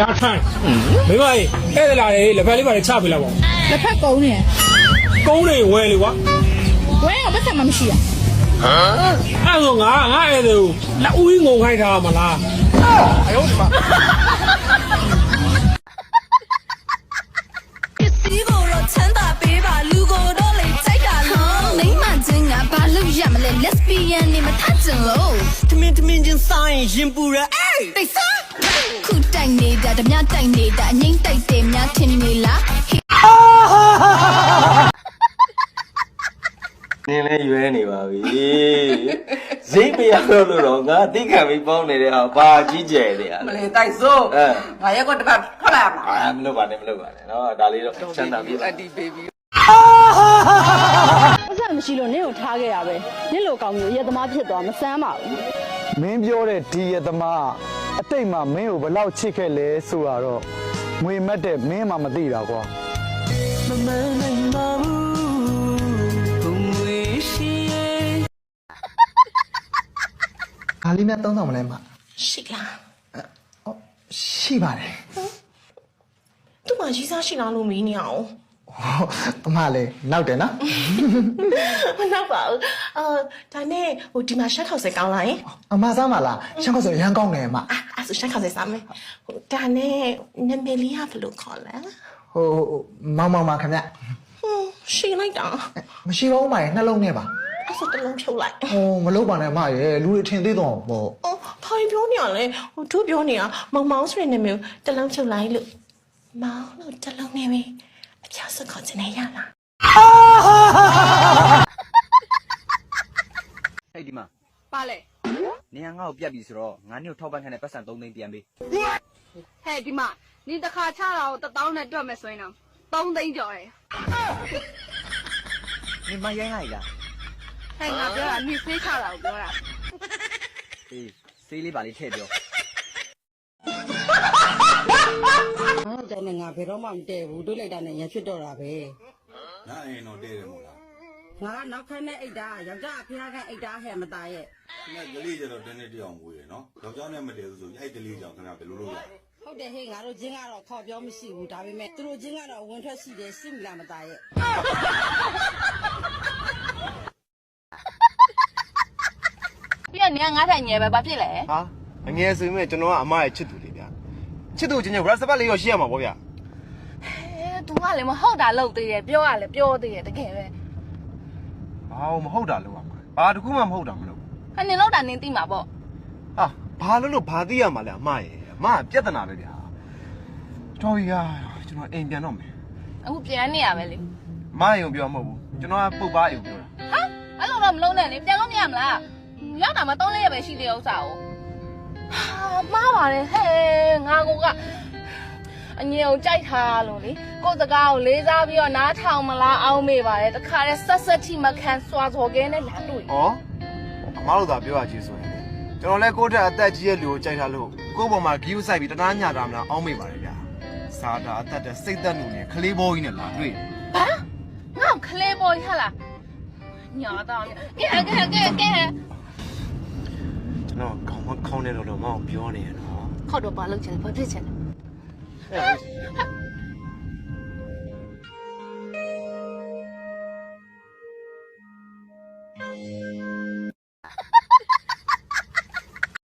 လာထိုင်မိမကြီးအဲ့ဒါလာလေလက်ဖက်လေးပါလေချပေးလိုက်ပါဦးလက်ဖက်ကုန်းနေကုန်းနေဝယ်လေကွာဝဲအောင်ပတ်သက်မှမရှိရအဲ့ဆိုငါငါအဲ့ဒါကိုလက်ဦးကြီးငုံခိုင်းထားမှာလားအယောဒီမှာပစ္စည်းကိုတော့ချမ်းသာပေးပါလူကိုတော့လေစိုက်တာလုံးမိမချင်းကဘာလို့ရမလဲ lesbian နေမထချင်လို့ထမင်းထမင်းချင်းစားရင်ရင်ပူရအေးတိတ်စားခု တိုက်နေတာဓမြတိုက်နေတာအငိမ့်တိုက်တယ်များထင်နေလားနင်းလဲရွဲနေပါပြီဈေးမရတော့လို့တော့ငါတိခံပြီးပေါင်းနေတဲ့ဟာဘာကြီးကျယ်နေရမလဲလေးတိုက်စို့အဲငါရက်ကွက်တစ်ပတ်ထွက်လာမှာအာမလုပ်ပါနဲ့မလုပ်ပါနဲ့နော်ဒါလေးတော့ချမ်းသာပြီအတီဘေဘီပတ်စံမရှိလို့နင့်ကိုထားခဲ့ရပဲနင့်လိုကောင်းမျိုးရက်သမားဖြစ်သွားမစမ်းပါဘူးမင်းပြောတဲ့ဒီရသမား အတိတ်မှာမင်းကိုဘယ်လောက်ချစ်ခဲ့လဲဆိုတော့ငွေမက်တဲ့မင်းမှမသိတာကွာမမနိုင်ပါဘူးဘုံဝေးရှိရဲ့။ဘာလေးနဲ့သုံးဆောင်မလဲမရှိလား။အော်ရှိပါတယ်သူ့မှာရီးစားရှိလားလို့မေးနေအောင်။ဟော အမလည်းနောက်တယ်နော်မနောက်ပါဘူးအာဒါနဲ့ဟိုဒီမှာရှက်ခေါက်စဲကောင်းလာရင်။အမစားမလား။ရှောင်းကောဆိုရမ်းကောင်းတယ်အမအာအဲ့ဆိုရှက်ခေါက်စဲစားမယ်ဟိုဒါနဲ့နမည်လေးကဘယ်လိုခေါ်လဲ။ဟိုမောင်မောင်ပါခင်ဗျဟွန်းရှိလိုက်တာ။မရှိပါဘူးမရဲ့နှလုံးနဲ့ပါအဲ့ဆိုတစ်လုံးဖြုတ်လိုက်။ဟိုမလုပ်ပါနဲ့အမရဲ့လူတွေထင်သေးတော့ပေါ့အော်ဘာပြောနေရလဲဟိုသူပြောနေတာမောင်မောင်ဆိုတဲ့နာမည်ကိုတစ်လုံးဖြုတ်လိုက်လို့မောင်လို့တစ်လုံးနဲ့ပဲ အချာစခေါ်ချင်နေရလားဟဲ့ဒီမှာပါလေနေငါ့ကိုပြတ်ပြီဆိုတော့ငါနေ့ကိုထောက်ပံ့ခံတဲ့ပတ်စံ3သိန်းပြန်ပေးဟဲ့ဒီမှာနင်တစ်ခါချတာကိုတစ်တောင်းနဲ့တွက်မယ်ဆိုရင်တော့3သိန်းကျော်တယ်နေမရိုင်းလိုက်လားဟဲ့ငါပြောတာနင်ဖေးချတာကိုပြောတာအေးဆေးလေးပါလေးထည့်ပြော နဲ့ငါဘယ်တော့မှမတည့်ဘူးတွေးလိုက်တာနဲ့ရဖြစ်တော့တာပဲငါအိမ်တော့တည့်တယ်မို့လားငါကနောက်ခန်းနဲ့အိတ်တာယောက်ျားအဖေကအိတ်တာဟဲ့မသားရဲ့ခင်ဗျကလေးကျတော့တနေ့တည်းအောင်ဝေးရနော်ယောက်ျားနဲ့မတည့်ဘူးဆိုအဲ့ကလေးကြောင့်ခင်ဗျဘယ်လိုလုပ်လဲဟုတ်တယ်ဟဲ့ငါတို့ချင်းကတော့ခေါ်ပြောမရှိဘူးဒါပေမဲ့သူတို့ချင်းကတော့ဝင်ထွက်ရှိတယ်ရှိမလားမသားရဲ့ပြည့်နေငါထိုင်ငယ်ပဲဘာဖြစ်လဲဟာအငယ်ဆိုရင်ကျွန်တော်ကအမရဲ့ချစ်သူလေးဗျာ ချစ်သူချင်းချင်း rap စပတ်လေးရောရှိရမှာပေါ့ဗျာအဲသူကလည်းမဟုတ်တာလုပ်သေးတယ်ပြောရလဲပြောသေးတယ်တကယ်ပဲဘာမဟုတ်တာလို့ပါဘာတခုမှမဟုတ်တာမလို့ခဏလောက်တာနင်းသိမှာပေါ့ဟာဘာလို့လို့ဘာသိရမှာလဲအမရဲ့အမကပြဿနာပဲဗျာတော်ရကျွန်တော်အိမ်ပြန်တော့မယ်အခုပြန်နေရပဲလေမယုံပြောမဟုတ်ဘူးကျွန်တော်ကပုတ်ပါယုံပြောတာဟာအဲ့လိုတော့မလုံးနဲ့လေပြန်လို့မရမလားရောက်တာမှ3ရက်ပဲရှိသေးဥစ္စာကိုဟာမှားပါတယ်ဟဲ့ ငါကအငြင်းကိုကြိုက်ထားလို့လေကိုယ့်စကားကိုလေးစားပြီးတော့နားထောင်မလားအောင်းမေးပါတယ်တခါတည်းဆက်ဆက်ထိမခံစွာစော်ကဲနဲ့လာတွေ့ဩအမတို့သာပြောရချင်းဆိုရင်ကျွန်တော်လည်းကိုယ့်တက်အသက်ကြီးရဲ့လူကိုကြိုက်ထားလို့ကိုယ့်ဘောမှာဂီးဥဆိုင်ပြီးတနာညတာမလားအောင်းမိပါတယ်ဗျာစာတာအသက်တဲ့စိတ်သက်လူနဲ့ခလေးဘောကြီးနဲ့လာတွေ့ဘာငါ့ကိုခလဲပေါ်ရလားညာတော့ကဲကဲကဲကဲကျွန်တော်ခေါင်းမခေါင်းနဲ့တော့တော့မအောင်ပြောနေရတော့ ခေါက်တော့ဘာလုပ်ချင်လဲဘာဖြစ်ချင်လဲအဲ့ဒါ